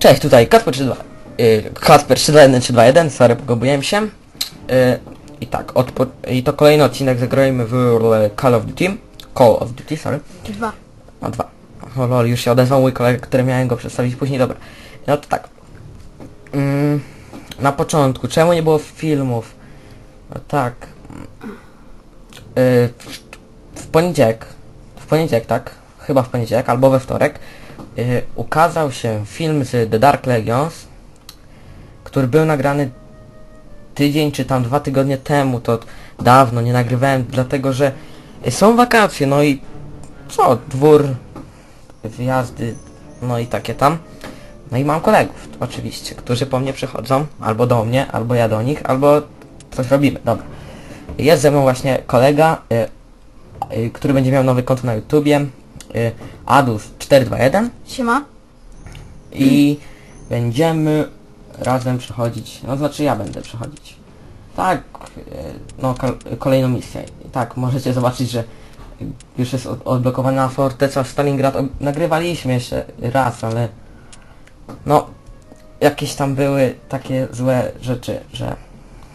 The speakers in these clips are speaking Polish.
Cześć, tutaj Kacper 32. Yy, Kacper 321 321, sorry, pogubiłem się. Yy, I tak, odpo- i to kolejny odcinek zagrajmy w Call of Duty. Call of Duty, sorry. Dwa. No dwa. O lol, już się odezwał mój kolega, który miałem go przedstawić później, dobra. No to tak. Mm, na początku, czemu nie było filmów? No tak. Yy, w poniedziałek, w poniedziałek, tak? Chyba w poniedziałek, albo we wtorek, yy, ukazał się film z The Dark Legions, który był nagrany tydzień czy tam dwa tygodnie temu, to dawno nie nagrywałem, dlatego że są wakacje, no i co, dwór, wyjazdy, no i takie tam. No i mam kolegów, oczywiście, którzy po mnie przychodzą, albo do mnie, albo ja do nich, albo coś robimy, dobra. Jest ze mną właśnie kolega, y, y, który będzie miał nowy konto na YouTubie, y, Adus421 Siema. i będziemy razem przechodzić, no znaczy ja będę przechodzić. Tak, e, no kol- kolejną misję. Tak, możecie zobaczyć, że już jest od- odblokowana forteca Stalingrad. O- Nagrywaliśmy jeszcze raz, ale no jakieś tam były takie złe rzeczy, że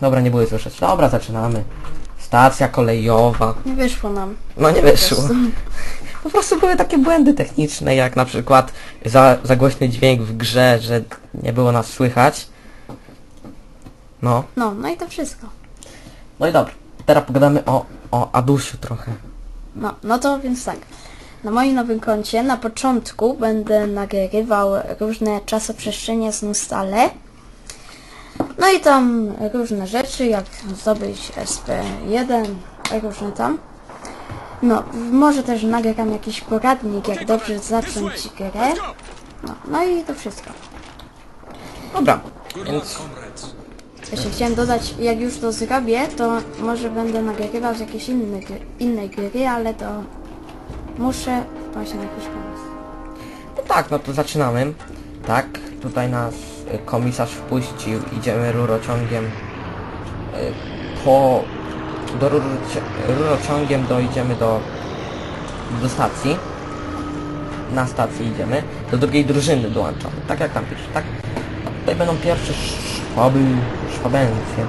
dobra, nie były złe rzeczy. Dobra, zaczynamy. Stacja kolejowa. Nie wyszło nam. No nie wyszło. Po prostu były takie błędy techniczne, jak na przykład za, za głośny dźwięk w grze, że nie było nas słychać. No. No, no i to wszystko. No i dobra. Teraz pogadamy o, o Adusiu trochę. No, no to więc tak. Na moim nowym koncie na początku będę nagrywał różne czasoprzestrzenie z Nustale. No i tam różne rzeczy, jak zdobyć SP1, różne tam. No, może też nagram jakiś poradnik, jak dobrze zacząć grę. No, no i to wszystko. Dobra. Więc Jeszcze chciałem dodać, jak już to zrobię, to może będę nagrywał z jakiejś innej gry, innej gry, ale to muszę paść na jakiś pomysł. no tak, no to zaczynamy. Tak, tutaj nas y, komisarz wpuścił. Idziemy rurociągiem y, po... Do ruroci rurociągiem dojdziemy do, do stacji. Na stację idziemy. Do drugiej drużyny dołączamy. Tak jak tam pisze, tak? Tutaj będą pierwsze szwaby, szwabencje.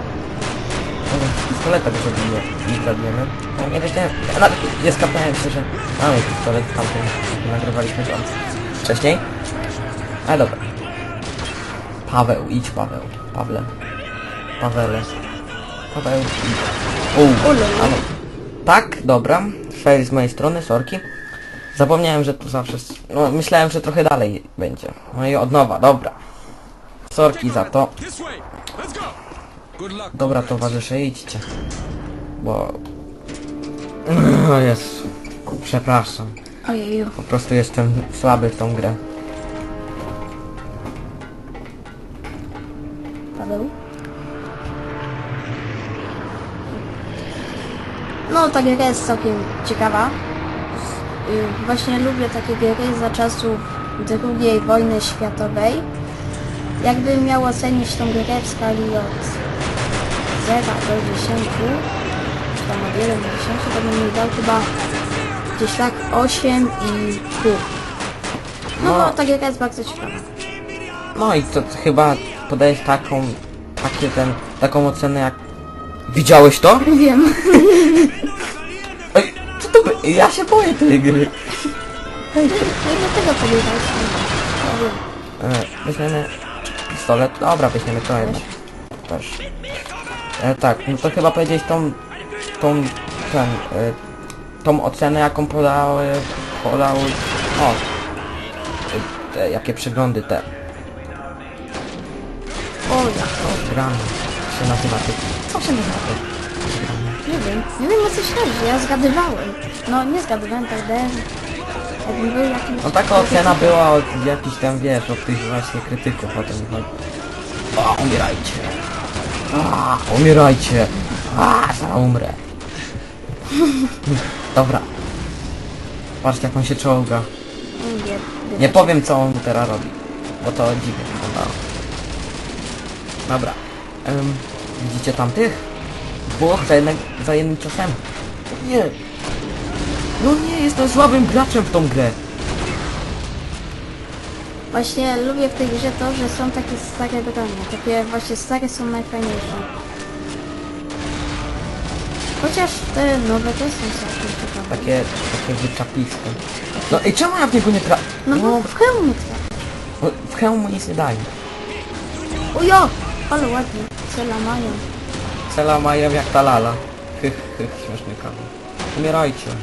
Może z pistoleta go zabijemy. I zabijemy. Ja nie wiedziałem. Ja nawet nie skapnąłem się, że mamy pistolet w tamtym nagrywaliśmy tam wcześniej. Ale dobra. Paweł, idź Paweł. Pawle. Pawele. Paweł, idź. U, Ule. ale... Tak, dobra. Fail z mojej strony, sorki. Zapomniałem, że tu zawsze... No, myślałem, że trochę dalej będzie. No i od nowa, dobra. Sorki za to. Dobra, towarzysze, idźcie. Bo... O Jezu. Przepraszam. Ojeju. Po prostu jestem słaby w tą grę. Paweł? No, ta gra jest całkiem ciekawa. Y, Właśnie lubię takie gry za czasów II wojny światowej. Jakbym miał ocenić tą grę w skali od 0 do 10, czy tam od 1 do 10, to bym jej dał chyba gdzieś tak 8 i pół. No, No. bo ta gra jest bardzo ciekawa. No i to chyba podajesz taką... Takie ten... Taką ocenę jak... Widziałeś to? Wiem. Ej, co to by... Ja się boję tej gry. No dlatego powiedziałeś. Ja wiem. E, weźmiemy pistolet. Dobra, weźmiemy to jednak. Też. E, tak, no to chyba powiedzieć tą... Tą... Ten... E, tą ocenę jaką podały... Podały... O! E, Te, jakie przeglądy te... O, ja. To gramy. się nazywa ty. Co się nazywa? Nie wiem. Nie wiem o co się chodzi. Ja zgadywałem. No nie zgadywałem, tak dałem. Jakbym był jakimś... No taka ocena była od jakichś tam, wiesz, od tych właśnie krytyków o tym chodzi. O, umierajcie. A, umierajcie. A, zaraz umrę. Dobra. Patrzcie jak on się czołga. Nie, nie, Nie powiem co on teraz robi, bo to dziwnie wyglądało. Dobra. Em, widzicie tamtych? Dwóch za, jednym, za jednym czasem. Nie. No nie, jestem słabym graczem w tą grę. Właśnie lubię w tej grze to, że są takie stare bronie. Takie właśnie stare są najfajniejsze. Chociaż te nowe też są całkiem ciekawe. Takie, takie wyczapiste. No i czemu ja w niego nie tra... No bo w hełmu trafię. No, w hełmu nic nie daje. Ujo! Ale ładnie. Cela mają. Cela mają jak ta lala. Hych, hych, śmieszny kawał. Umierajcie.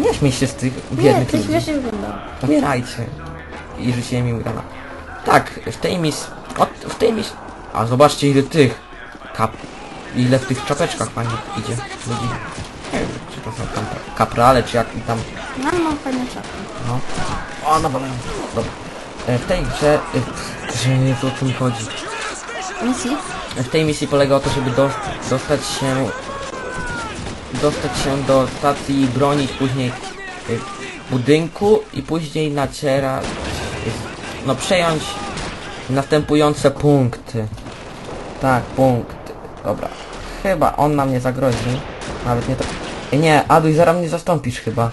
Nie śmiej się z tych Nie, biednych to ludzi. śmiesznie wyglądało. Umierajcie. I rzuciłem im granat. Tak, w tej misji... O, w tej misji... A zobaczcie ile tych... Kap... Ile w tych czapeczkach fajnie idzie ludzi. Nie wiem, czy to są tam kaprale, czy jak i tam... No ale mam fajne czapki. No. O, no dobra. Dobra. E, W tej grze... e, Że nie wiem o co mi chodzi. Misji? W tej misji polega o to, żeby dos dostać się dostać się do stacji i bronić później y, budynku i później naciera no przejąć następujące punkty. Tak, punkty. Dobra. Chyba on nam nie zagrozi. Nawet nie to. Nie, Aduś, zaraz mnie zastąpisz chyba.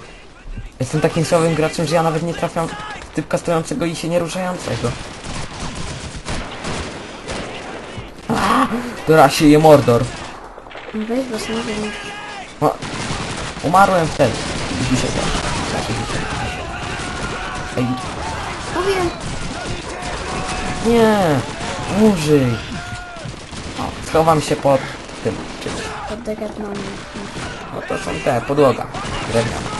Jestem takim słabym graczem, że ja nawet nie trafiam typka stojącego i się nie ruszającego. Która się je Mordor. Weź, bo sobie nie. No, umarłem wtedy. Dzisiaj też. Znaczy dzisiaj. Ej, Mówię, nie! Użyj! O, schowam się pod tym czymś. pod degatnami. No to są te, podłoga. Drewniana.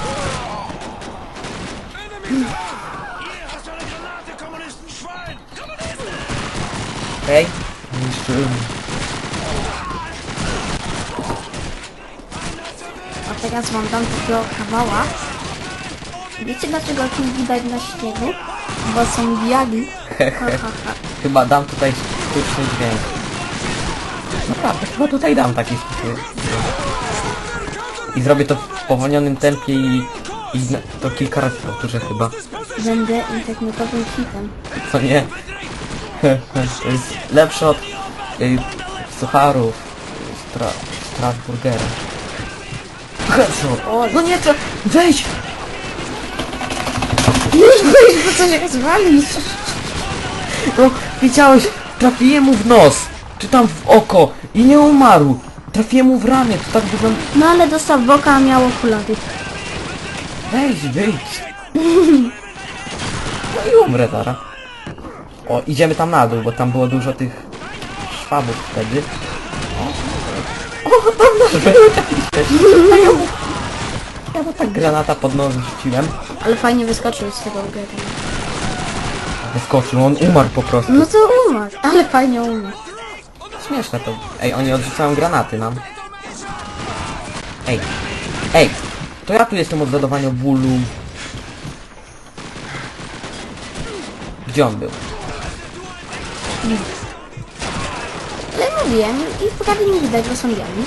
Okej. Niszczyłem. A teraz wam dam takiego kawała. Wiecie dlaczego tu widać na śniegu? Bo są biali. Ha, ha, ha. Chyba dam tutaj sztuczny dźwięk. Naprawdę, chyba tutaj dam taki sztuczny dźwięk. I zrobię to w powolnionym tempie i, i na- to kilka razy powtórzę chyba. Będę internetowym hitem. Co nie? lepsze od y, sucharów Stra Strasburgera. Headshot! No nie, to... Wejdź! Weź, bo coś rozwalić. No, widziałeś, trafiłem mu w nos, czy tam w oko i nie umarł. Trafiłem mu w ramię, to tak wygląda... No ale dostał w oka, a miał okulary. Weź, wyjdź. No i umrę zaraz. O, idziemy tam na dół, bo tam było dużo tych szwabów wtedy. O, tam nasz był ja mu... Tak granata pod nos rzuciłem. Ale fajnie wyskoczył z tego gry. Wyskoczył, on umarł po prostu. No to umarł. Ale fajnie umarł. Śmieszne to. Ej, oni odrzucają granaty nam. Ej, ej, to ja tu jestem od zadawania bólu. Gdzie on był? Ale mówiłem i prawie nie widać, bo są biali.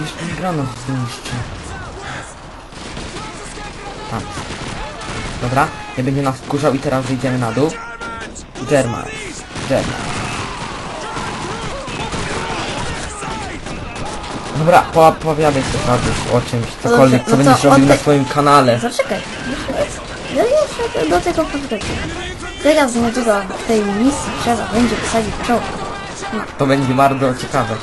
Jeszcze mi granat zniszczy. Tam. Dobra, nie będzie nas wkurzał i teraz wyjdziemy na dół. German. German. Dobra, po, opowiadaj coś Raduś, o czymś, cokolwiek, co no to będziesz robił na swoim kanale. Zaczekaj. Ja jeszcze do tego powrócę. Teraz niedługo w tej misji trzeba będzie posadzić czołg. To będzie bardzo ciekawe.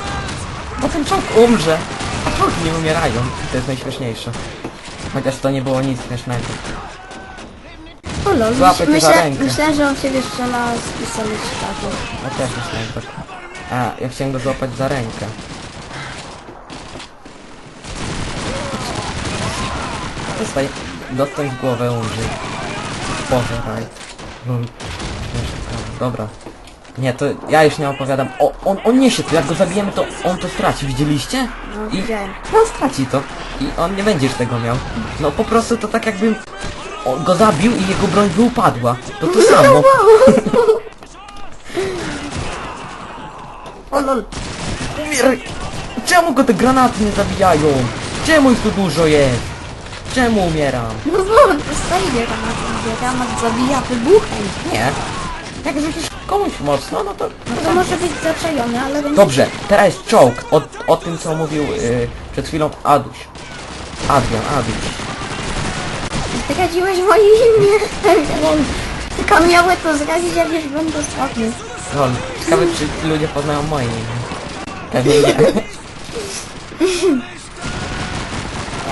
Bo ten czołg umrze, a czołgi nie umierają. To jest najśmieszniejsze. Chociaż to nie było nic śmiesznego. O lol, Złapę cię za myślę, rękę. myślę, że on ciebie strzela z pistoletu. Ja też myślałem tak. A, ja chciałem go złapać za rękę. Dostaj, dostań w głowę umrzyj. Boże, raj. Lol. Kawał. Dobra. Nie, to ja już nie opowiadam. O, on, on niesie to, jak go zabijemy, to on to straci, widzieliście? No, I widziałem. on straci to. I on nie będzie już tego miał. No po prostu to tak jakbym on go zabił i jego broń by upadła. To to samo. O lol. Umieraj! Czemu go te granaty nie zabijają? Czemu ich tu dużo jest? Czemu umieram? No bo dostaje granat, granat zabija wybuchem. Nie. Jak rzucisz komuś mocno, no to... No to może być zaczajony, ale będzie... Dobrze, teraz jest czołg. O, o tym co mówił y, przed chwilą Aduś. Adrian, Aduś. Zdradziłeś moje imię. Tylko miały to zdradzić, jak już będę ostatni. Lol, ciekawe czy ludzie poznają moje imię. Pewnie nie.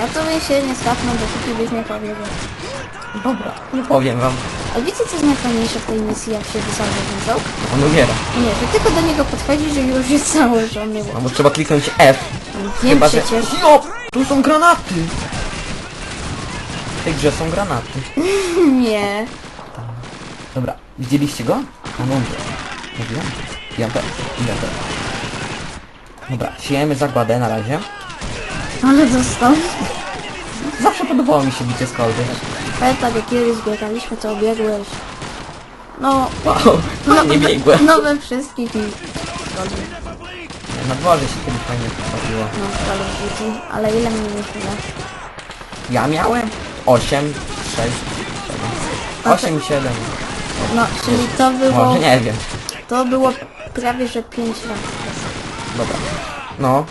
Ja to bym się nie skapnął, dopóki byś nie powiedział. Dobra, nie powiem wam. A wiecie co jest najfajniejsze w tej misji, jak się wysadzę ten czołg? On umiera. Nie, że tylko do niego podchodzisz, że już jest założony. No bo trzeba kliknąć F. Wiem Chyba, że... przecież. Jo! Tu są granaty! W tej grze są granaty. Nie. Dobra, widzieliście go? A no, mówiłem. Ja też, ja też. Dobra, siejemy zagładę na razie. Ale dostał. Zawsze podobało mi się bicie z kolby. Pamiętam jak kiedyś biegaliśmy, to obiegłeś. No, Wow, nie biegłem. no we wszystkich i... Na dworze się kiedyś fajnie postawiło. No, of Duty. Ale ile mieliśmy lat? Ja miałem 8, 6, 7. 8, 7. No, czyli to było... Może nie wiem. To było prawie, że 5 lat. Dobra. No.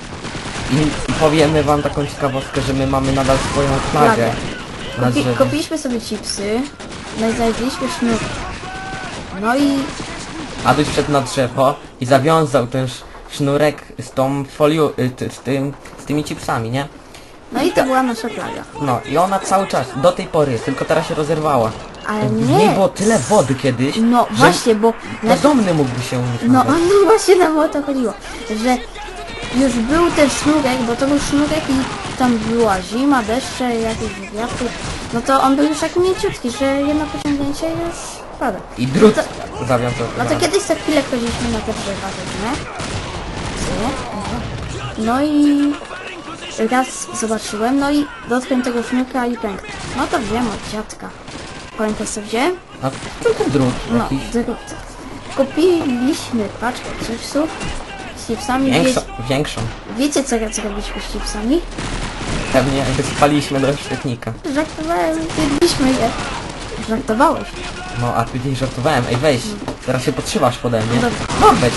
I, powiemy wam taką ciekawostkę, że my mamy nadal swoją flagę. Na Kupi, drzewie. kupiliśmy sobie chipsy. No i znaleźliśmy sznur. No i... A tu wszedł na drzewo i zawiązał ten sz- sznurek z tą folią, y, ty- z, tym, z tymi chipsami, nie? No i to była nasza flaga. No i ona cały czas, do tej pory jest, tylko teraz się rozerwała. Ale W niej nie. było tyle wody kiedyś, No że właśnie, bo... Na... bezdomny mógłby się unieść No, nawet. no właśnie nam o to chodziło, że już był ten sznurek, bo to był sznurek i tam była zima, deszcze, jakieś wiatry, no to on był już tak mięciutki, że jedno pociągnięcie już pada. I drut No zawiązał. No to kiedyś za chwilę chodziliśmy na te drzewa, nie? Nie? No i raz zobaczyłem, no i dotknąłem tego sznurka i pękł. No to wiem od dziadka. Pamiętasz co wziąłem? A tylko drut No, jakiś. drut. Kupiliśmy paczkę chipsów z chipsami. Większą, Wie, większą. wiecie co zrobiliśmy z chipsami? Pewnie wyspaliśmy do świetnika. Żartowałem, jedliśmy je. Żartowałeś. No a ty nie żartowałem. Ej weź, teraz się podszywasz pode mnie. No. Mam cię.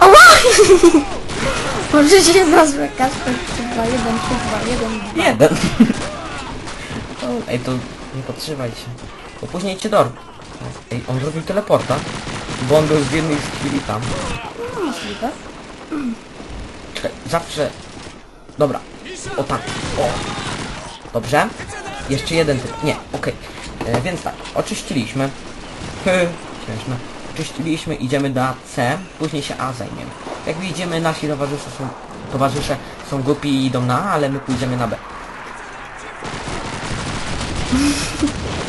Możecie nazwę Kasper 321, 321. Jeden. Ej, to nie podtrzymaj się. Bo później cię dorw. Ej, on zrobił teleporta. Bo on był w jednej z chwili tam. No możliwe. Czekaj, zawsze... Dobra. O tak. O. Dobrze. Jeszcze jeden typ. Nie, okej. E, Więc tak, oczyściliśmy. Hy, Śmieszne. Oczyściliśmy, idziemy do C, później się A zajmiemy. Jak widzimy, nasi towarzysze są, towarzysze są głupi i idą na A, ale my pójdziemy na B.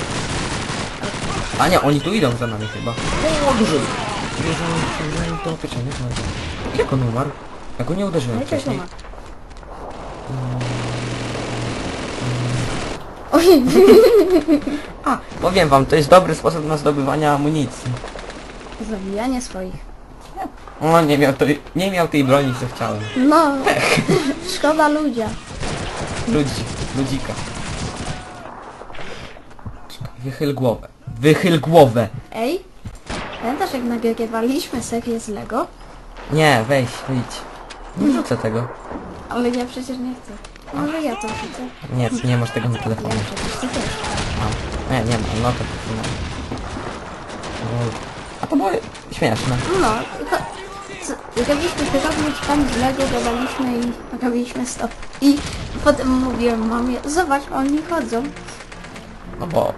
A nie, oni tu idą za nami chyba. O, dużo. Bierzemy do pieczenia. Jak on umarł? Ja go nie uderzyłem No wcześniej. ma. Oj, A, powiem wam, to jest dobry sposób na zdobywanie amunicji. zabijanie swoich. O, nie miał, tej, nie miał tej broni, co chciałem. No, szkoda ludzia. Ludzi, ludzika. Wychyl głowę. Wychyl głowę! Ej, pamiętasz jak nagrywaliśmy serię z Lego? Nie, weź, wyjdź. Nie rzucę tego. Ale ja przecież nie chcę. Może ja to chcę. Nie, nie masz tego na Ja telefonie. przecież ty też. Mam. Nie, nie mam, no to no. No. A to było śmieszne. No, tylko co- robiliśmy pyramidkami z Lego, gadaliśmy i robiliśmy stop. I potem mówiłem mamie, zobacz, oni chodzą. No bo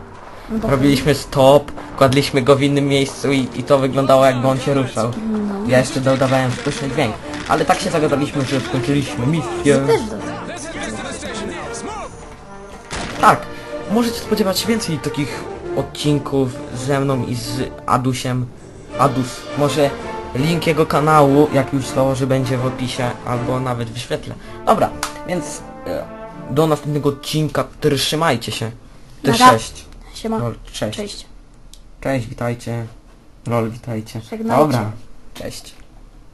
robiliśmy stop, kładliśmy go w innym miejscu i, i to wyglądało jakby on się ruszał. Ja jeszcze dodawałem sztuczny dźwięk. Ale tak się zagadaliśmy, że skończyliśmy misję. Też do Tak, możecie spodziewać się więcej takich odcinków ze mną i z Adusiem. Adus, może link jego kanału, jak już założę, będzie w opisie, albo nawet wyświetlę. Dobra, więc e, do następnego odcinka, trzymajcie się. Nara. T6. Siema. Lol, cześć. Cześć. Cześć, witajcie. Lol, witajcie. Żegnajcie. Dobra, cześć.